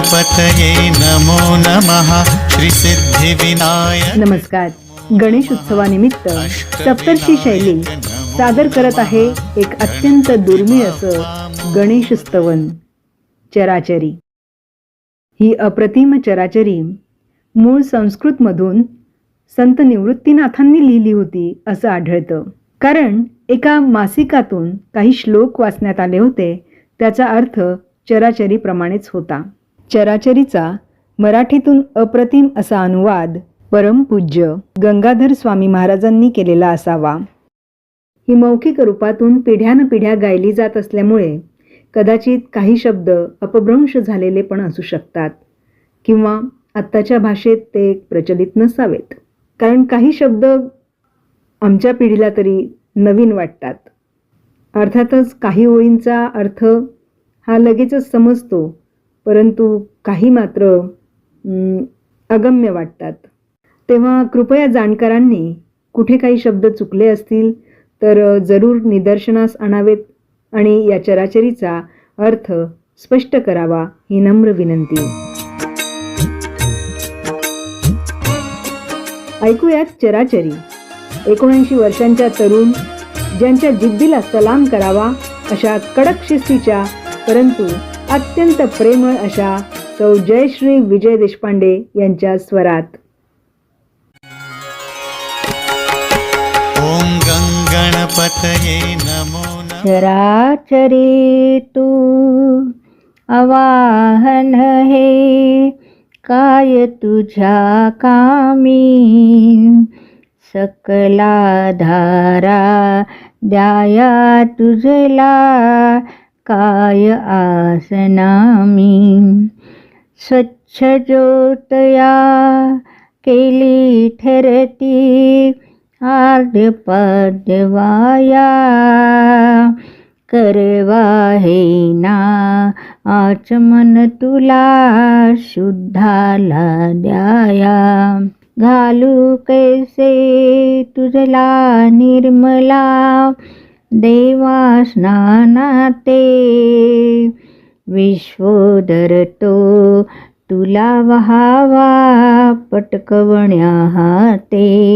गणपतये नमो नमः. श्रीसिद्धिविनायक. नमस्कार. गणेश उत्सवानिमित्त सप्तर्षी शैली सादर करत आहे एक अत्यंत दुर्मिळ असं गणेश स्तवन चराचरी. ही अप्रतिम चराचरी मूळ संस्कृतमधून संत निवृत्तीनाथांनी लिहिली होती असं आढळतं. कारण एका मासिकातून काही श्लोक वाचण्यात आले होते त्याचा अर्थ चराचरीप्रमाणेच होता. चराचरीचा मराठीतून अप्रतिम असा अनुवाद परमपूज्य गंगाधर स्वामी महाराजांनी केलेला असावा. ही मौखिक रूपातून पिढ्यानपिढ्या गायली जात असल्यामुळे कदाचित काही शब्द अपभ्रंश झालेले पण असू शकतात किंवा आत्ताच्या भाषेत ते प्रचलित नसावेत. कारण काही शब्द आमच्या पिढीला तरी नवीन वाटतात. अर्थातच काही ओळींचा अर्थ हा लगेचच समजतो परंतु काही मात्र अगम्य वाटतात. तेव्हा कृपया जाणकारांनी कुठे काही शब्द चुकले असतील तर जरूर निदर्शनास आणावेत आणि या चराचरीचा अर्थ स्पष्ट करावा ही नम्र विनंती. ऐकूयात चराचरी. एकोणऐंशी वर्षांच्या तरुण ज्यांच्या जिद्दीला सलाम करावा अशा कडक शिस्तीच्या परंतु अत्यंत प्रेमळ अशा सौ जयश्री विजय देशपांडे यांच्या स्वरात. नमो नमः. चराचरे तू अवाहन हे काय तुझ्या कामी? सकला धारा द्याया तुझला काय आसनामी? स्वच्छ ज्योतया केली ठरती आद्य पद्यवाया करवा हे ना. आचमन तुला शुद्धाला द्याया. घालू कैसे तुझला निर्मला? देवा स्नानाते विश्वोदर तो तुला वहावा पटकवण्या हाते.